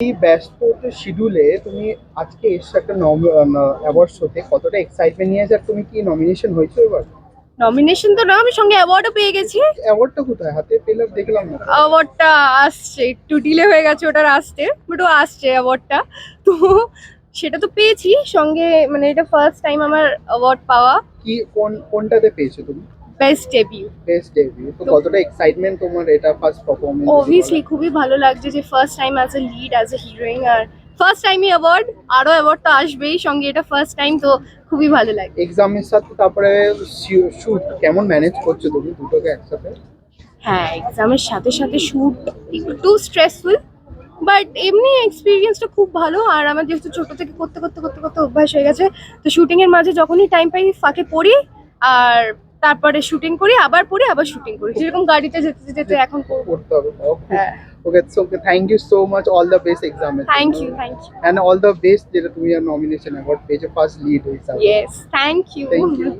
এই ব্যস্ত শিডিউলে তুমি আজকে এসছো একটা অ্যাওয়ার্ড শোতে কতটা এক্সাইটমেন্ট নিয়ে আছে তুমি কি নমিনেশন হয়েছো এবার? নমিনেশন তো না আমি সঙ্গে অ্যাওয়ার্ডও পেয়ে গেছি। অ্যাওয়ার্ডটা কোথায়? হাতে পেলাম দেখলাম না। অ্যাওয়ার্ডটা আসছে একটু ডিলে হয়ে গেছে ওটার আসতে বাট ও আসছে অ্যাওয়ার্ডটা তো সেটা তো পেয়েছি সঙ্গে মানে এটা ফার্স্ট টাইম আমার অ্যাওয়ার্ড পাওয়া। কি কোন কোনটাতে পেয়েছ তুমি? বেস্ট ডেবিউ বেস্ট ডেবিউ তো কতটা এক্সাইটমেন্ট তোমার এটা ফার্স্ট পারফরমেন্স অবভিয়াসলি খুবই ভালো লাগছে যে first time as a lead as a heroine R first টাইমই অ্যাওয়ার্ড আরও অ্যাওয়ার্ড তো আসবেই সঙ্গে এটা ফার্স্ট টাইম তো খুবই ভালো লাগে। এক্সামের সাথে তারপরে শুট কেমন ম্যানেজ করছ তুমি দুটোকে একসাথে? হ্যাঁ এক্সামের সাথে সাথে শ্যুট একটু স্ট্রেসফুল বাট এমনি এক্সপিরিয়েন্সটা খুব ভালো আর আমার যেহেতু ছোট থেকে করতে করতে করতে করতে অভ্যাস হয়ে গেছে তো শুটিং এর মাঝে যখনই টাইম পাই ফাঁকে পড়ি আর তারপরে শুটিং করি আবার পরে আবার শুটিং করি। যেরকম গাড়িতে যেতে যেতে এখন করতে হবে okay so thank you so much all the best exam thank you thank you and all the best যেটা তুমি নমিনেশন অ্যাওয়ার্ড পেয়েছ ফার্স্ট লিড হিসাবে yes thank you thank you